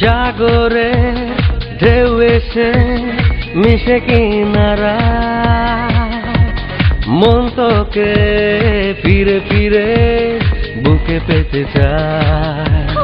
সাগরে ঢেউ এসে মিশে কিনারা। মন তোকে ফিরে ফিরে বুকে পেতে চায়।